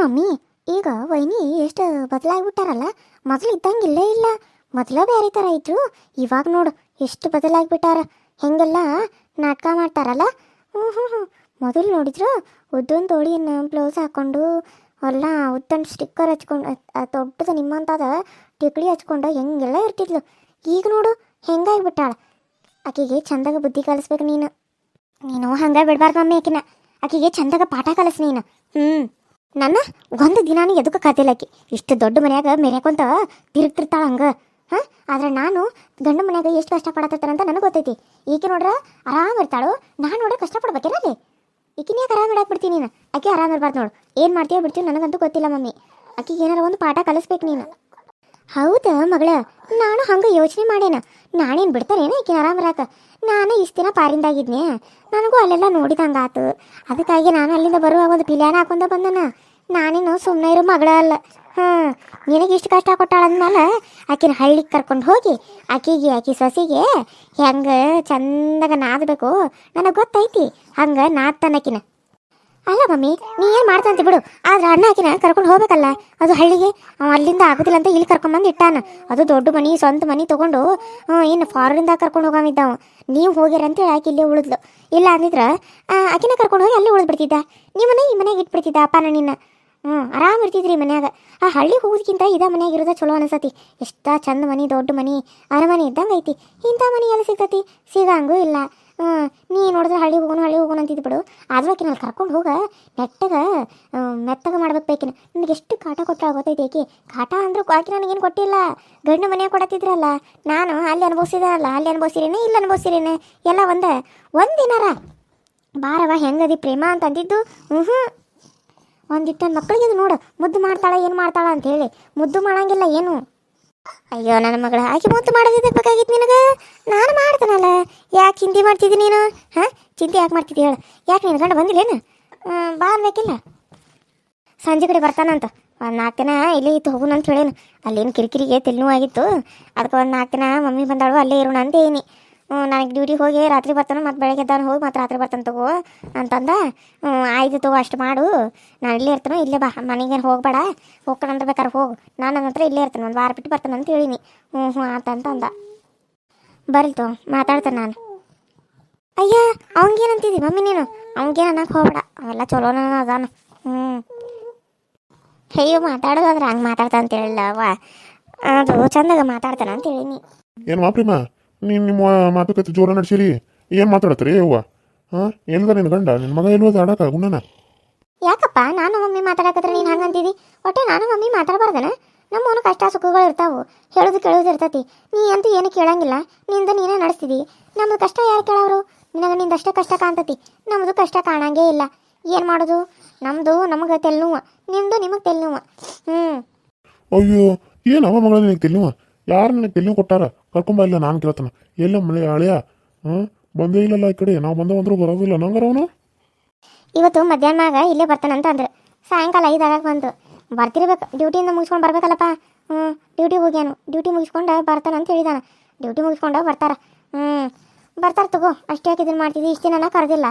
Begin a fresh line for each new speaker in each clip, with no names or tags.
Mummy, ಈಗ ವೈನಿ ಎಷ್ಟು ಬದಲಾಗ್ಬಿಟ್ಟಾರಲ್ಲ? ಮೊದಲು ಇದ್ದಂಗಿಲ್ಲೇ ಇಲ್ಲ ಮೊದಲ ಬೇರೆ ಥರ ಇದ್ರು. ಇವಾಗ ನೋಡು, ಎಷ್ಟು ಬದಲಾಗ್ಬಿಟ್ಟಾರ. ಹೆಂಗೆಲ್ಲ ನಾಟಕ ಮಾಡ್ತಾರಲ್ಲ? ಹ್ಞೂ ಹ್ಞೂ ಹ್ಞೂ ಮೊದಲು ನೋಡಿದ್ರು ಉದ್ದೊಂದು ತೋಳಿಯನ್ನು ಬ್ಲೌಸ್ ಹಾಕ್ಕೊಂಡು ಎಲ್ಲ ಉದ್ದೊಂದು ಸ್ಟಿಕ್ಕರ್ ಹಚ್ಕೊಂಡು ದೊಡ್ಡದು ನಿಮ್ಮಂತದ ಟಿಕ್ಳಿ ಹಚ್ಕೊಂಡು ಹೆಂಗೆಲ್ಲ ಇರ್ತಿದ್ಲು. ಈಗ ನೋಡು, ಹೆಂಗಾಗ್ಬಿಟ್ಟಾಳ. ಆಕೆಗೆ ಚಂದಾಗ ಬುದ್ಧಿ ಕಲಿಸ್ಬೇಕು ನೀನು. ನೀನು ಹಂಗೆ ಬಿಡಬಾರ್ದು ಮಮ್ಮಿ ಆಕಿನ. ಆಕೆಗೆ ಚಂದಾಗ ಪಾಠ ಕಲಿಸ್ ನೀನು. ಹ್ಞೂ ನನ್ನ ಒಂದು ದಿನಾನು ಎದಕ್ಕೆ ಕಾತಿಲ್ಲ ಆಕಿ. ಇಷ್ಟು ದೊಡ್ಡ ಮನ್ಯಾಗ ಮೆರ್ಯಾಕೊಂತ ತಿರುಗ್ತಿರ್ತಾಳ ಹಂಗೆ. ಹಾಂ? ಆದ್ರೆ ನಾನು ಗಂಡ ಮನ್ಯಾಗ ಎಷ್ಟು ಕಷ್ಟ ಪಡತ್ತಂತ ನನಗೆ ಗೊತ್ತೈತಿ. ಈಕೆ ನೋಡ್ರ ಆರಾಮ್ ಇರ್ತಾಳು, ನಾನು ನೋಡ್ರೆ ಕಷ್ಟಪಡ್ಬೇಕಿರಲ್ಲಿ ಈಕಿನ ಯಾಕೆ ಆರಾಮ್ ಇಡಾಕ್ ಬಿಡ್ತೀನಿ ನೀನು? ಆಕೆ ಆರಾಮ್ ಇರ್ಬಾರ್ದು ನೋಡು. ಏನು ಮಾಡ್ತೀಯೋ ಬಿಡ್ತೀವಿ ನನಗಂತೂ ಗೊತ್ತಿಲ್ಲ ಮಮ್ಮಿ. ಆಕಿಗೆ ಏನಾರ ಒಂದು ಪಾಠ ಕಲಿಸ್ಬೇಕು ನೀನು. ಹೌದಾ ಮಗಳ? ನಾನು ಹಂಗೆ ಯೋಚನೆ ಮಾಡೇನ. ನಾನೇನು ಬಿಡ್ತಾರೇನು ಈಕಿನ ಆರಾಮ್ ಇರಾಕ ನಾನು ಇಷ್ಟು ದಿನ ಪಾರಿಂದಾಗಿದ್ನೆ. ನನಗೂ ಅಲ್ಲೆಲ್ಲ ನೋಡಿದಂಗಾತು. ಅದಕ್ಕಾಗಿ ನಾನು ಅಲ್ಲಿಂದ ಬರುವಾಗ ಒಂದು ಪಿಲ್ಯಾನ ಹಾಕೊಂಡ ಬಂದನ. ನಾನೇನು ಸುಮ್ಮನೆ ಇರೋ ಮಗಳ ಅಲ್ಲ. ಹಾಂ, ನಿನಗೆ ಇಷ್ಟು ಕಷ್ಟ ಕೊಟ್ಟಾಳಂದ್ಮೇಲೆ ಆಕಿನ ಹಳ್ಳಿಗೆ ಕರ್ಕೊಂಡು ಹೋಗಿ ಆಕಿಗೆ, ಆಕಿ ಸೊಸಿಗೆ ಹೆಂಗೆ ಚಂದಾಗ ನಾದಬೇಕು. ನನಗೆ ಗೊತ್ತೈತಿ. ಹಂಗೆ ನಾದ್ತಾನಕಿನ ಅಲ್ಲ ಮಮ್ಮಿ, ನೀ ಏನು ಮಾಡ್ತಂತ ಬಿಡು. ಆದ್ರೆ ಅಣ್ಣ ಆಕಿನ ಕರ್ಕೊಂಡು ಹೋಗ್ಬೇಕಲ್ಲ. ಅದು ಹಳ್ಳಿಗೆ. ಅಲ್ಲಿಂದ ಆಗೋದಿಲ್ಲ ಅಂತ ಇಲ್ಲಿ ಕರ್ಕೊಂಬಂದು ಇಟ್ಟಾನ. ಅದು ದೊಡ್ಡ ಮನಿ, ಸ್ವಂತ ಮನಿ ತಗೊಂಡು ಇನ್ನು ಫಾರಿನ್ದಾಗ ಕರ್ಕೊಂಡು ಹೋಗಾಮಿದ್ದಾವ. ನೀವು ಹೋಗ್ಯಾರ ಅಂತೇಳಿ ಆಕೆ ಇಲ್ಲೇ ಉಳಿದ್ಲು. ಇಲ್ಲ ಅಂದಿದ್ರ ಆಕಿನ ಕರ್ಕೊಂಡು ಹೋಗಿ ಅಲ್ಲಿ ಉಳಿದ್ಬಿಡ್ತಿದ್ದ. ಮನೆ ಈ ಮನೆಗೆ ಇಟ್ಬಿಡ್ತಿದ್ದ ಅಪ್ಪನ ನಿನ್ನ. ಹ್ಞೂ ಆರಾಮ್ ಇರ್ತಿದ್ರಿ ಮನ್ಯಾಗ. ಆ ಹಳ್ಳಿ ಹೋಗೋದಕ್ಕಿಂತ ಇದ ಮನ್ಯಾಗ ಇರೋದ ಚಲೋ ಅನಿಸತಿ. ಎಷ್ಟ ಚಂದ ಮನಿ, ದೊಡ್ಡ ಮನಿ, ಅರಮನೆ ಇದ್ದಂಗೆ ಐತಿ. ಇಂಥ ಮನಿ ಎಲ್ಲ ಸಿಗ್ತತಿ? ಸಿಗಂಗೂ ಇಲ್ಲ. ನೀ ನೋಡಿದ್ರೆ ಹಳ್ಳಿ ಹೋಗೋಣ ಹಳ್ಳಿ ಹೋಗೋಣ ಅಂತಿದ್ದು ಬಿಡು. ಆದ್ರೂ ಕರ್ಕೊಂಡು ಹೋಗ ನೆಟ್ಟಗ ಮೆತ್ತಗ ಮಾಡ್ಬೇಕು ಬೇಕಿನ ನನಗೆ ಎಷ್ಟು ಕಾಟ ಕೊಟ್ಟರೆ ಗೊತ್ತೈತಿ ಏಕೆ ಕಾಟ ಅಂದ್ರೆ ಆಕಿ ನನಗೇನು ಕೊಟ್ಟಿಲ್ಲ. ಗಂಡು ಮನೆ ಕೊಡತ್ತಿದ್ರಲ್ಲ, ನಾನು ಅಲ್ಲಿ ಅನುಭವಿಸಿದಲ್ಲ ಅಲ್ಲಿ ಅನುಭವಿಸಿರೇನೆ, ಇಲ್ಲಿ ಅನುಭವಿಸಿರೇನೆ. ಎಲ್ಲ ಒಂದ. ಒಂದಿನಾರ. ಬಾರವ ಹೆಂಗದಿ ಪ್ರೇಮ ಅಂತ ಅಂದಿದ್ದು. ಹ್ಞೂ ಒಂದಿಟ್ಟು ಮಕ್ಕಳಿಗೆ ನೋಡು. ಮುದ್ದು ಮಾಡ್ತಾಳೆ, ಏನು ಮಾಡ್ತಾಳೆ ಅಂತ ಹೇಳಿ. ಮುದ್ದು ಮಾಡಂಗಿಲ್ಲ ಏನು. ಅಯ್ಯೋ, ನನ್ನ ಮಗಳ, ಆಕೆ ಮೂತು ಮಾಡೋದಿದ್ದ ಬೇಕಾಗಿತ್ತು ನಿನಗೆ? ನಾನು ಮಾಡ್ತಾನಲ್ಲ. ಯಾಕೆ ಚಿಂತೆ ಮಾಡ್ತಿದ್ದಿ ನೀನು? ಹಾಂ? ಚಿಂತೆ ಯಾಕೆ ಮಾಡ್ತಿದ್ದಿ ಹೇಳು. ಯಾಕೆ ನಿನ್ನ ಗಂಡ ಬಂದಿಲ್ಲೇನು ಬಾ ಅನ್ಬೇಕಿಲ್ಲ. ಸಂಜೆ ಕಡೆ ಬರ್ತಾನಂತ ಒಂದು ನಾಲ್ಕು ದಿನ ಇಲ್ಲಿ ಇತ್ತು, ಹೋಗೋಣ ಅಂತ ಹೇಳೇನು. ಅಲ್ಲೇನು ಕಿರಿಕಿರಿಗೆ ತೆಲ್ನೂ ಆಗಿತ್ತು ಅದಕ್ಕೆ ಒಂದು ನಾಲ್ಕು ದಿನ ಮಮ್ಮಿ ಬಂದಾಳು, ಅಲ್ಲೇ ಇರೋಣ ಅಂತ ಏನಿ ನನಗೆ ಡ್ಯೂಟಿ ಹೋಗಿ ರಾತ್ರಿ ಬರ್ತಾನೆ ಮತ್ತು ಬೆಳಗ್ಗೆ ಎದ್ದಾನು ಹೋಗಿ ಮತ್ತು ರಾತ್ರಿ ಬರ್ತಾನೆ ತಗೋ ಅಂತಂದ. ಆಯ್ತು ತಗೋ, ಅಷ್ಟು ಮಾಡು. ನಾನು ಇಲ್ಲೇ ಇರ್ತಾನೋ, ಇಲ್ಲೇ ಬಾ. ಮನೆಗೇನು ಹೋಗಬೇಡ. ಹೋಗ್ಕೊಂಡ್ರೆ ಬೇಕಾದ್ರೆ ಹೋಗು. ನಾನು ನನ್ನ ಹತ್ರ ಇಲ್ಲೇ ಇರ್ತಾನೆ, ಒಂದು ವಾರ ಬಿಟ್ಟು ಬರ್ತಾನೆ ಅಂತ ಹೇಳಿನಿ. ಹ್ಞೂ ಹ್ಞೂ ಆತಂತ ಅಂದ. ತೋ ಮಾತಾಡ್ತಾನೆ ನಾನು. ಅಯ್ಯ ಅವಂಗೇನಂತಿದ್ದಿ ಮಮ್ಮಿ ನೀನು? ಅವಂಗೇನು ಅನ್ನಕ್ಕೆ ಹೋಗಬೇಡ. ಅವೆಲ್ಲ ಚಲೋನ ಅದಾನ. ಹ್ಞೂ. ಹೇಯೋ ಮಾತಾಡೋದಾದ್ರೆ ಹಂಗೆ ಮಾತಾಡ್ತಾ ಅಂತ ಅವ್ವ ಅದು ಚಂದಾಗ ಮಾತಾಡ್ತಾನೆ ಅಂತ ಹೇಳಿನಿ.
ಏನು ಮಾ ನಿಮ್ಮ ಮಾತುಕತೆ ಜೋರ ನಡೆಸಿರಿ. ಏನು ಮಾತಾಡತ್ರಿ ಅವ್ವ ಹಾಂ? ಎಲ್ದ ನಿನ್ನ ಗಂಡ? ನಿನ್ನ ಮಗ ಏನು ಆಡಕ ಗುಣನ
ಯಾಕಪ್ಪ? ನಾನು ಮಮ್ಮಿ ಮಾತಾಡಕತ್ರ ನೀನು ಹಂಗಂತಿದಿ ಒಟ್ಟೆ ನಾನು ಮಮ್ಮಿ ಮಾತಾಡಬಾರ್ದನ? ನಮ್ಮವನು ಕಷ್ಟ ಸುಖಗಳು ಇರ್ತಾವು. ಹೇಳೋದು ಕೇಳೋದು ಇರ್ತತಿ. ನೀ ಅಂತೂ ಏನು ಕೇಳಂಗಿಲ್ಲ. ನಿಂದ ನೀನೇ ನಡೆಸ್ತಿದಿ. ನಮ್ದು ಕಷ್ಟ ಯಾರು ಕೇಳೋರು? ನಿನಗೆ ನಿಂದಷ್ಟೇ ಕಷ್ಟ ಕಾಣ್ತತಿ. ನಮ್ಮದು ಕಷ್ಟ ಕಾಣಂಗೇ ಇಲ್ಲ. ಏನು ಮಾಡೋದು? ನಮ್ಮದು ನಮಗೆ ತೆಲ್ನುವ. ನಿಂದು ನಿಮಗೆ ತೆಲ್ನುವ. ಹ್ಞೂ
ಅಯ್ಯೋ ಏನು ಅವ ಮಗಳ ನಿನಗೆ ತೆಲ್ನುವ? ಯಾರು ನಿನಗೆ ತೆಲ್ನು ಕೊಟ್ಟಾರ? ಕರ್ಕೊಂಬ ಇಲ್ಲ, ನಾನು ಕೇಳ್ತಾನೆ. ಎಲ್ಲ ಮಳೆ ಹಳೆಯ? ಬಂದೇ ಇಲ್ಲಲ್ಲ ಈ ಕಡೆ. ನಾವು ಬಂದ ಅಂದ್ರೂ ಬರೋದಿಲ್ಲ. ನಂಗಾರ ಅವನು?
ಇವತ್ತು ಮಧ್ಯಾಹ್ನದಾಗ ಇಲ್ಲೇ ಬರ್ತಾನಂತ ಅಂದ್ರೆ. ಸಾಯಂಕಾಲ ಐದಾಗ ಬಂತು. ಬರ್ತಿರ್ಬೇಕು. ಡ್ಯೂಟಿಯಿಂದ ಮುಗಿಸ್ಕೊಂಡು ಬರ್ಬೇಕಲ್ಲಪ್ಪ. ಹ್ಞೂ ಡ್ಯೂಟಿ ಹೋಗ್ಯಾನು. ಡ್ಯೂಟಿ ಮುಗಿಸ್ಕೊಂಡು ಬರ್ತಾನಂತ ಹೇಳಿದಾನ. ಡ್ಯೂಟಿ ಮುಗಿಸ್ಕೊಂಡು ಬರ್ತಾರ. ಹ್ಞೂ ಬರ್ತಾರೆ ತಗೋ. ಅಷ್ಟೇ ಯಾಕೆ ಇದನ್ನು ಮಾಡ್ತಿದ್ವಿ ಇಷ್ಟು ದಿನ ಕರೆದಿಲ್ಲ.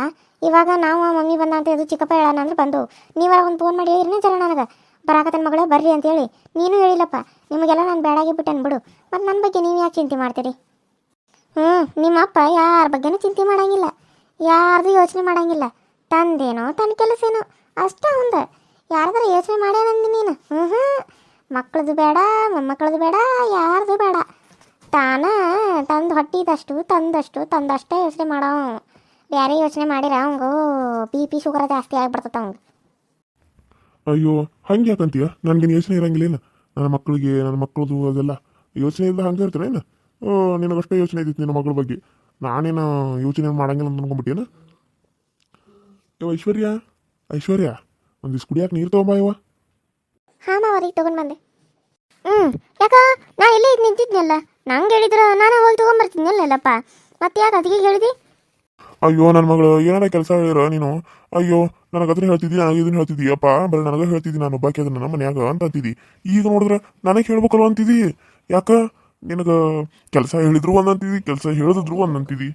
ಇವಾಗ ನಾವು ಮಮ್ಮಿ ಬಂದ ಅಂತ ಇದು ಚಿಕ್ಕಪ್ಪ ಹೇಳೋಣ ಅಂದ್ರೆ ಬಂದು. ನೀವಾರ ಒಂದು ಫೋನ್ ಮಾಡಿ ಇರನೇ ಜರ ನನಗೆ. ಬರಾಕತ್ತನ ಮಗಳೇ ಬರ್ರಿ ಅಂತೇಳಿ. ನೀನು ಹೇಳಿಲ್ಲಪ್ಪ. ನಿಮಗೆಲ್ಲ ನಾನು ಬೇಡಾಗಿ ಬಿಟ್ಟೆನ್ ಬಿಡು. ಮತ್ತು ನನ್ನ ಬಗ್ಗೆ ನೀವು ಯಾಕೆ ಚಿಂತೆ ಮಾಡ್ತೀರಿ? ಹ್ಞೂ ನಿಮ್ಮಪ್ಪ ಯಾರ ಬಗ್ಗೆನೂ ಚಿಂತೆ ಮಾಡಂಗಿಲ್ಲ. ಯಾರ್ದು ಯೋಚನೆ ಮಾಡಂಗಿಲ್ಲ. ತಂದೇನೋ ತನ್ನ ಕೆಲಸೇನೋ. ಅಷ್ಟೇ ಒಂದು. ಯಾರ್ದಾರ ಯೋಚನೆ ಮಾಡ್ಯಾನಂದಿ ನೀನು? ಹ್ಞೂ ಹ್ಞೂ ಮಕ್ಕಳದು ಬೇಡ, ಮೊಮ್ಮಕ್ಕಳದು ಬೇಡ, ಯಾರ್ದು ಬೇಡ. ತಾನ ತಂದು ಹೊಟ್ಟಿದಷ್ಟು, ತಂದಷ್ಟು, ತಂದಷ್ಟೇ ಯೋಚನೆ ಮಾಡೋ. ಬೇರೆ ಯೋಚನೆ ಮಾಡಿರ ಅವಂಗು ಬಿ ಪಿ ಶುಗರ್ ಜಾಸ್ತಿ ಆಗಿಬಿಡ್ತದ ಅವಂಗೆ.
ಅಯ್ಯೋ ಹಂಗೆ ಯಾಕಂತೀಯ ನನಗೇನು ಯೋಚನೆ ಇರಂಗಿಲ್ಲ ನನ್ನ ಮಕ್ಕಳಿಗೆ ನನ್ನ ಮಕ್ಕಳದು ಅದೆಲ್ಲ. ಯೋಚನೆ ಇದ್ದ ಹಂಗೆ ಏನು? ನಿನಗಷ್ಟೇ ಯೋಚನೆ ಇದ್ದಿತ್ತು ನಿನ್ನ ಮಗಳ ಬಗ್ಗೆ. ನಾನೇನು ಯೋಚನೆ ಮಾಡಂಗಿಲ್ಲ ಅಂತ ಅನ್ಕೊಂಡ್ಬಿಟ್ಟೇನು ಯವ ಐಶ್ವರ್ಯ? ಐಶ್ವರ್ಯ ಒಂದಿಷ್ಟು ಕುಡಿಯಾಕೆ ನೀರು ತೊಗೊಂಬ ಇವ
ಹಾಂ ಮಾವರಿಗೆ ತೊಗೊಂಡು ಬಂದೆ. ಹ್ಞೂ ಯಾಕ ನಾ ಇಲ್ಲೇ ಇದು ನಿಂತಿದ್ನಲ್ಲ. ನಂಗೆ ಹೇಳಿದ್ರೆ ನಾನು ಹೋಗಿ ತೊಗೊಂಬರ್ತಿದ್ನಲ್ಲಪ್ಪ ಮತ್ತೆ ಯಾಕೆ ಅದಕ್ಕೆ ಹೇಳಿದಿ?
ಅಯ್ಯೋ ನನ್ನ ಮಗಳು ಏನಾರ ಕೆಲಸ ಹೇಳಿರ ನೀನು? ಅಯ್ಯೋ ನನಗೆ ಅದನ್ನ ಹೇಳ್ತಿದ್ದಿ ನನಗೆ ಇದನ್ನ ಹೇಳ್ತಿದ್ದೀಯಪ್ಪ ಬರೀ ನನಗೆ ಹೇಳ್ತಿದ್ದಿ ನಾನು. ಬಾಕಿ ಅದನ್ನ ನಮ್ಮ ಮನ್ಯಾಗ ಅಂತ ಅಂತಿದ್ದಿ. ಈಗ ನೋಡಿದ್ರೆ ನನಗೆ ಹೇಳ್ಬೇಕಲ್ವ ಅಂತಿದ್ದಿ? ಯಾಕ? ನಿನಗೆ ಕೆಲಸ ಹೇಳಿದ್ರು ಒಂದು ಅಂತಿದ್ದಿ ಕೆಲಸ ಹೇಳಿದ್ರು ಒಂದು ಅಂತಿದ್ದಿ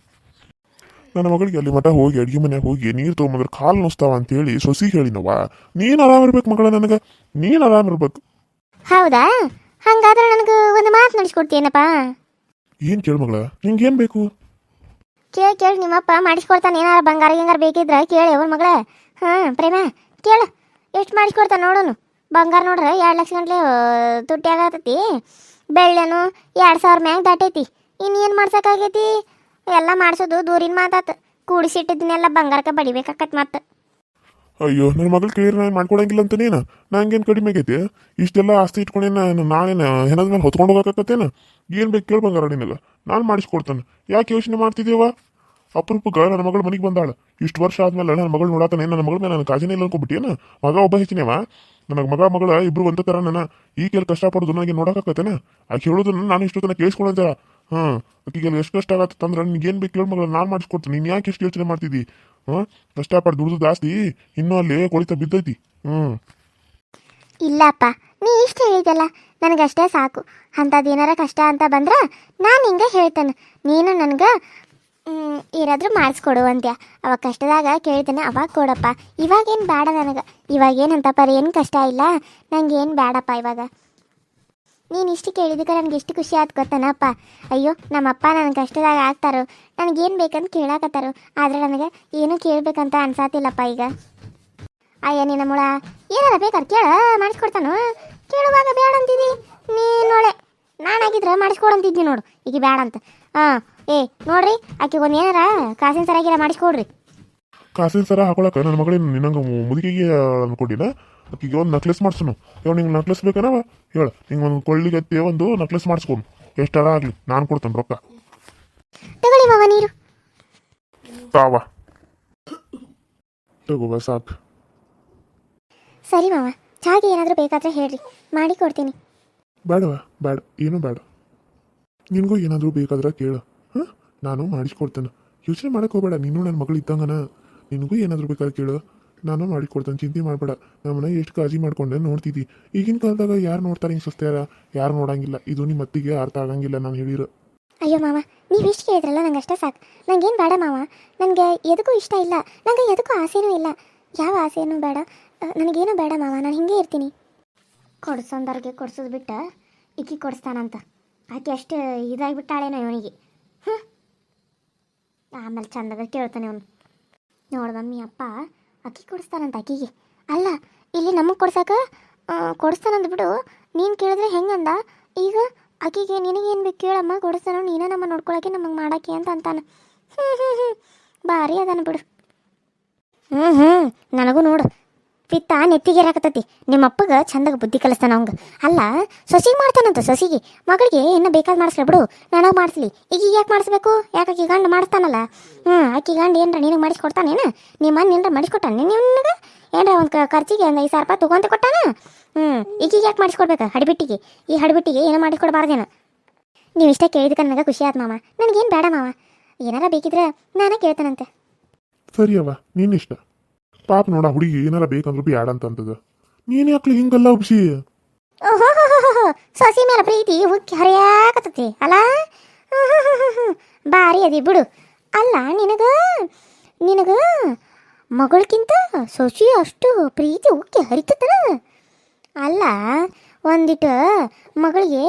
ನನ್ನ ಮಗಳಿಗೆ ಅಲ್ಲಿ ಮಠ ಹೋಗಿ ಅಡುಗೆ ಮನೆಗೆ ಹೋಗಿ ನೀರು ತೊಗೊಂಬಂದ್ರೆ ಕಾಲು ನುಸ್ತಾವ ಅಂತೇಳಿ ಸೊಸಿ ಹೇಳಿನವ ನೀನು ಆರಾಮ್ ಇರ್ಬೇಕು ಮಗಳ ನನಗೆ? ನೀನು ಆರಾಮ್ ಇರ್ಬೇಕು.
ಹೌದಾ? ಹಂಗಾದ್ರೆ ನನಗೆ ಒಂದು ಮಾತು ನಡೆಸ್ಕೊಡ್ತೀನಪ್ಪ
ಏನು ಕೇಳು ಮಗಳ ಏನು ಬೇಕು?
ಕೇಳಿ ಕೇಳಿ ನಿಮ್ಮಪ್ಪ ಮಾಡಿಸ್ಕೊಡ್ತಾನೆ. ಏನಾರ ಬಂಗಾರ ಗಿಂಗಾರ ಬೇಕಿದ್ರೆ ಕೇಳಿ ಅವ್ರ ಮಗಳ. ಹಾಂ ಪ್ರೇಮ ಕೇಳು. ಎಷ್ಟು ಮಾಡಿಸ್ಕೊಡ್ತಾನೆ ನೋಡೋನು? ಬಂಗಾರ ನೋಡ್ರೆ ಎರಡು ಲಕ್ಷ ಗಂಟ್ಲೆ ತುಟ್ಟಿ ಆಗತೈತಿ ಬೆಳ್ಳೆನು ಎರಡು ಸಾವಿರ ಮ್ಯಾಗ ದಾಟೈತಿ. ಇನ್ನೇನು ಮಾಡ್ಸೋಕ್ಕಾಗೈತಿ? ಎಲ್ಲ ಮಾಡಿಸೋದು ದೂರಿನ ಮಾತಾತು. ಕೂಡಿಸಿಟ್ಟಿದ್ದನ್ನೆಲ್ಲ ಬಂಗಾರಕ್ಕೆ ಬಡಿಬೇಕಾಕತ್ ಮತ್ತೆ
ಅಯ್ಯೋ ನನ್ನ ಮಗಳು ಕೇಳಿದ್ರೆ ನಾನು ಮಾಡ್ಕೊಡಂಗಿಲ್ಲ ಅಂತ ನೀನು ನಂಗೇನು ಕಡಿಮೆ ಆಗೈತಿ? ಇಷ್ಟೆಲ್ಲ ಆಸ್ತಿ ಇಟ್ಕೊಂಡೇನ ನಾಳೆನ ಹೆಣದ ಮೇಲೆ ಹೊತ್ಕೊಂಡು ಹೋಗಕತ್ತೇನ? ಏನು ಬೇಕು ಕೇಳಿ ಬಂಗಾರ ನಿನಗೆ ನಾನು ಮಾಡಿಸ್ಕೊಡ್ತಾನೆ. ಯಾಕೆ ಯೋಚನೆ ಮಾಡ್ತಿದ್ದೀವ ಅಪರೂಪಕ್ಕೆ ನನ್ನ ಮಗಳು ಮನೆಗೆ ಬಂದಾಳ. ಇಷ್ಟು ವರ್ಷ ಆದ್ಮೇಲೆ ನನ್ನ ಮಗಳು ನೋಡಾತಾನೆ ನನ್ನ ಮಗಳ ಮೇಲೆ ನನ್ನ ಕಾಜಿನ ಇಲ್ಲ ಅನ್ಕೊಬಿಟ್ಟಿಯೇನ ಮಗ ಒಬ್ಬ ಹೆಚ್ಚಿನೇವ. ನನಗೆ ಮಗ, ಮಗಳ ಇಬ್ರು ಒಂದೇ ತರ ನನ್ನ ಈ ಕೆಲ ಕಷ್ಟಪಡೋದು ನನಗೆ ನೋಡೋಕತ್ತೇನ ಆಕೆ ಹೇಳೋದನ್ನ ನಾನು ಇಷ್ಟು ತನಕ ಕೇಳಿಸ್ಕೊಳಂತಾರ ಹಾಂ ಆಕೆಗೆ ಎಷ್ಟು ಕಷ್ಟ ಆಗತ್ತೆ ಅಂದ್ರೆ ನಿನ್ಗೇನು ಬೇಕು ಕೇಳು ಮಗಳ, ನಾನು ಮಾಡಿಸ್ಕೊಡ್ತೀನಿ. ನೀನು ಯಾಕೆ ಎಷ್ಟು ಯೋಚನೆ ಮಾಡ್ತಿದ್ದಿ? ಕಷ್ಟ ಕಷ್ಟಪಟ್ಟು ದುಡ್ದು ಜಾಸ್ತಿ, ಇನ್ನೂ ಅಲ್ಲಿ ಕೊಳಿತ ಬಿದ್ದೈತಿ. ಹ್ಞೂ
ಇಲ್ಲಪ್ಪ, ನೀ ಇಷ್ಟು ಹೇಳಿದಲ್ಲ ನನಗಷ್ಟೇ ಸಾಕು. ಅಂಥದ್ದು ಏನಾರ ಕಷ್ಟ ಅಂತ ಬಂದ್ರ ನಾನು ಹಿಂಗೆ ಹೇಳ್ತೇನೆ. ನೀನು ನನಗೆ ಏನಾದರೂ ಮಾಡಿಸ್ಕೊಡು ಅಂತ್ಯ ಅವಾಗ ಕಷ್ಟದಾಗ ಕೇಳ್ತೇನೆ ಅವಾಗ ಕೊಡಪ್ಪ, ಇವಾಗೇನು ಬೇಡ ನನಗೆ. ಇವಾಗೇನು ಅಂತ ಪರಿ, ಏನು ಕಷ್ಟ ಇಲ್ಲ? ನಂಗೆ ಏನು ಬೇಡಪ್ಪ ಇವಾಗ. ನೀನು ಇಷ್ಟು ಕೇಳಿದಕ್ಕೆ ನನಗೆ ಎಷ್ಟು ಖುಷಿ ಆಯ್ತು ಗೊತ್ತಾನಪ್ಪ? ಅಯ್ಯೋ, ನಮ್ಮಪ್ಪ ನನ್ನ ಕಷ್ಟದಾಗ ಆಗ್ತಾರೋ. ನನಗೇನು ಬೇಕಂತ ಕೇಳಾಕತ್ತಾರೋ. ಆದರೆ ನನಗೆ ಏನೂ ಕೇಳಬೇಕಂತ ಅನ್ಸಾತಿಲ್ಲಪ್ಪ ಈಗ. ಅಯ್ಯ, ನಿನ್ನ ಮುಳ. ಏನಾರ ಬೇಕಾರೆ ಕೇಳ, ಮಾಡಿಸ್ಕೊಡ್ತಾನು. ಕೇಳುವಾಗ ಬೇಡ ಅಂತಿದ್ದಿ ನೀನೊಳೆ ನಾನಾಗಿದ್ರೆ ಮಾಡಿಸ್ಕೊಡಂತಿದ್ದಿ ನೋಡು. ಈಗ ಬೇಡ ಅಂತ. ಹಾಂ. ಏ ನೋಡ್ರಿ ಆಕೆ ಒಂದು ಏನಾರ ಕಾಸಿನ ಸರಾಗಿರ ಮಾಡಿಸ್ಕೊಡ್ರಿ
ಕಾಸಿನ ಸರ ಹಾಕೊಳಕ ನನ್ನ ಮಗಳಿನ ನಿನ್ನಂಗೆ ಮುದುಕಿಗೆ ಅನ್ಕೊಂಡಿನ ಆಕಿಗೆ ಒಂದು ನಕ್ಲೆಸ್ ಮಾಡ್ಸೋನು. ಇವ್ ನಿಂಗೆ ನಕ್ಲೆಸ್ ಬೇಕನವ? ಹೇಳ. ನಿಂಗೆ ಒಂದು ಕೊಳ್ಳಿಗತ್ತೆ ಒಂದು ನಕ್ಲೆಸ್ ಮಾಡಿಸ್ಕೊನು ಎಷ್ಟಾರ ಆಗಲಿ ನಾನು ಕೊಡ್ತೇನೆ ರೊಕ್ಕ.
ತಗೊಳ್ಳಿ ಮಾವ ನೀರು.
ತಾವ. ತಗೋಬ ಸಾಕು.
ಸರಿ ಮಾವ ಚಾಗೆ ಏನಾದರೂ ಬೇಕಾದ್ರೆ ಹೇಳ್ರಿ. ಮಾಡಿ ಕೊಡ್ತೀನಿ.
ಬೇಡವ ಬೇಡ ಏನು ಬೇಡ. ನಿನಗೂ ಏನಾದರೂ ಬೇಕಾದ್ರೆ ಕೇಳು. ನಾನು ಮಾಡಿಸ್ಕೊಡ್ತೇನೆ. ಯೋಚನೆ ಮಾಡಕ್ಕೆ ಹೋಗಬೇಡ, ನೀನು ನನ್ನ ಮಗಳು ಇದ್ದಂಗನ. ನಿನಗೂ ಏನಾದರೂ ಬೇಕಾದ್ರೆ ಕೇಳು. ನಾನು ಮಾಡಿಕೊಡ್ತೇನೆ ಚಿಂತೆ ಮಾಡಬೇಡ. ನಮ್ಮನ್ನ ಎಷ್ಟು ಕಾಳಜಿ ಮಾಡ್ಕೊಂಡೆ ನೋಡ್ತಿದ್ದಿ. ಈಗಿನ ಕಾಲದಾಗ ಯಾರು ನೋಡ್ತಾರೆ ಹಿಂಗೆ ಸುಸ್ತಾರ? ಯಾರು ನೋಡಂಗಿಲ್ಲ. ಇದು ನಿಮ್ಮ ಮತ್ತಿಗೆ ಅರ್ಥ ಆಗಂಗಿಲ್ಲ ನಾನು ಹೇಳಿರೋ.
ಅಯ್ಯೋ ಮಾವ, ನೀವು ಇಷ್ಟು ಕೇಳಿದ್ರಲ್ಲ, ನಂಗೆ ಅಷ್ಟೇ ಸಾಕು. ನಂಗೇನು ಬೇಡ ಮಾವ. ನನಗೆ ಎದಕ್ಕೂ ಇಷ್ಟ ಇಲ್ಲ. ನನಗೆ ಎದಕ್ಕೂ ಆಸೆನೂ ಇಲ್ಲ. ಯಾವ ಆಸೆನೂ ಬೇಡ. ನನಗೇನು ಬೇಡ ಮಾವ. ನಾನು ಹಿಂಗೆ ಇರ್ತೀನಿ. ಕೊಡ್ಸೋಂದವ್ರಿಗೆ ಕೊಡ್ಸೋದು ಬಿಟ್ಟು ಇಕ್ಕಿ ಕೊಡಿಸ್ತಾನಂತ. ಆಕೆ ಅಷ್ಟು ಇದಾಗಿಬಿಟ್ಟಾಳೇನೋ ಇವನಿಗೆ. ಆಮೇಲೆ ಚಂದದ ಕೇಳ್ತಾನೆ ಅವನು. ನೋಡು ಮಮ್ಮಿ ಅಪ್ಪ, ಅಕ್ಕಿ ಕೊಡಿಸ್ತಾನಂತ ಅಕ್ಕಿಗೆ. ಅಲ್ಲ, ಇಲ್ಲಿ ನಮಗೆ ಕೊಡ್ಸಕ್ಕೆ ಕೊಡಿಸ್ತಾನಂದ್ಬಿಡು ನೀನು ಕೇಳಿದ್ರೆ ಹೆಂಗಂದ? ಈಗ ಆಕಿಗೆ ನಿನಗೇನು ಬೇಕು ಕೇಳಮ್ಮ ಕೊಡಿಸ್ತಾನೋ ನೀನೇ ನಮ್ಮ ನೋಡ್ಕೊಳಕ್ಕೆ ನಮಗೆ ಮಾಡಕ್ಕೆ ಅಂತ ಅಂತಾನೆ. ಹ್ಞೂ ಹ್ಞೂ ಹ್ಞೂ ಭಾರಿ ಅದಾನ ಬಿಡು. ಹ್ಞೂ ಹ್ಞೂ ನನಗೂ ನೋಡು ಪಿತ್ತ ನೆತ್ತಿಗೆ ಹಾಕತತಿ ನಿಮ್ಮ ಅಪ್ಪಗ ಚಂದಾಗ ಬುದ್ಧಿ ಕಲಿಸ್ತಾನ ಅವಂಗ. ಅಲ್ಲ, ಸೊಸಿಗೆ ಮಾಡ್ತಾನಂತ ಸೊಸಿಗೆ. ಮಗಳಿಗೆ ಇನ್ನು ಬೇಕಾದ್ ಮಾಡಿಸ್ಲಿ ಬಿಡು. ನನಗೆ ಮಾಡಿಸ್ಲಿ. ಈಗ ಯಾಕೆ ಮಾಡಿಸ್ಬೇಕು? ಯಾಕೆ ಆಕಿ ಗಂಡು ಮಾಡಿಸ್ತಾನಲ್ಲ? ಹ್ಞೂ ಆಕಿ ಗಂಡು ಏನ್ರ ನಿನಗೆ ಮಾಡಿಸ್ಕೊಡ್ತಾನೇನು ನಿಮ್ಮ ಮನೆ ಏನ್ರ ಮಾಡಿಸ್ಕೊಟ್ಟಾನೆ ನಿನಗೆ? ಏನ್ರ ಒಂದು ಖರ್ಚಿಗೆ ಒಂದು ಐದು ಸಾವಿರ ರೂಪಾಯಿ ತೊಗೊಂತ ಕೊಟ್ಟಾನ? ಹ್ಞೂ ಈಗ ಯಾಕೆ ಮಾಡಿಸ್ಕೊಡ್ಬೇಕು ಹಡಿಬಿಟ್ಟಿಗೆ. ಈ ಹಡಿಬಿಟ್ಟಿಗೆ ಏನೋ ಮಾಡಿಸ್ಕೊಡ್ಬಾರ್ದೇನು ನೀವು ಇಷ್ಟ ಕೇಳಿದಕ್ಕೆ ನನಗೆ ಖುಷಿ ಆಯ್ತು ಮಾವ ನನಗೇನು ಬೇಡ ಮಾವ. ಏನಾರ ಬೇಕಿದ್ರೆ ನಾನೇ ಕೇಳ್ತಾನಂತೆ.
ಸರಿ ಅವ ನಿನ್ನಿಷ್ಟ ಪಾಪ ನೋಡ ಹುಡುಗಿ ಏನಾರ ಬೇಕಂದ್ರು ಬಿ ಆಡ ಅಂತಂತದ. ನೀನ್ ಯಾಕ್ಲಿ ಹಿಂಗಲ್ಲ ಉಬ್ಸಿ
ಸಸಿ ಮೇಲೆ ಪ್ರೀತಿ ಹುಕ್ಕಿ ಹರಿಯಾಕತ್ತತಿ, ಅಲ್ಲ? ಬಾರಿ ಅದಿ ಬಿಡು. ಅಲ್ಲ, ನಿನಗ ನಿನಗ ಮಗಳಕ್ಕಿಂತ ಸೊಸಿ ಅಷ್ಟು ಪ್ರೀತಿ ಉಕ್ಕಿ ಹರಿತತನ? ಅಲ್ಲ ಒಂದಿಟ್ಟು ಮಗಳಿಗೆ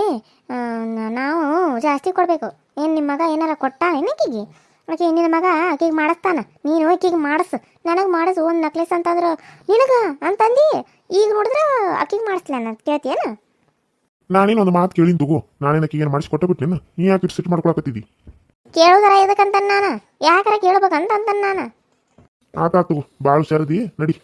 ನಾವು ಜಾಸ್ತಿ ಕೊಡಬೇಕು. ಏನು ನಿಮ್ಮ ಮಗ ಏನಾರ ಕೊಟ್ಟ ಏನಕ್ಕಿಗೆ ಆಕೆ ನಿನ್ನ ಮಗ ಆಕೆಗೆ ಮಾಡಿಸ್ತಾನ. ನೀನು ಆಕೆಗೆ ಮಾಡಿಸು. ನನಗೆ ಮಾಡಿಸು ಒಂದು ನಕ್ಲೆಸ್ ಅಂತಂದ್ರೆ. ನಿನಗ? ಅಂತಂದು ಈಗ ನೋಡಿದ್ರೆ ಅಕ್ಕಿಗೆ ಮಾಡಿಸ್ಲ ನಾನು ಕೇಳ್ತೀಯನ?
ನಾನೇನು ಒಂದು ಮಾತು ಕೇಳಿನ ತಗೋ. ನಾನೇನು ಅಕ್ಕಿಗೆ ಏನು ಮಾಡಿಸ್ಕೊಟ್ಟೆ ಬಿಟ್ಟಿನ ನೀ ಯಾಕೆ ಇಟ್ಟು ಸಿಟ್ಟು ಮಾಡ್ಕೊಳಕತ್ತಿದ್ದಿ
ಕೇಳೋದರ ಇದಕ್ಕಂತ ನಾನು. ಯಾಕಾರ ಕೇಳ್ಬೇಕಂತ ಅಂತ ನಾನು.
ಆತ ತಗೋ. ಭಾಳ ಹುಷಾರದಿ ನಡಿ.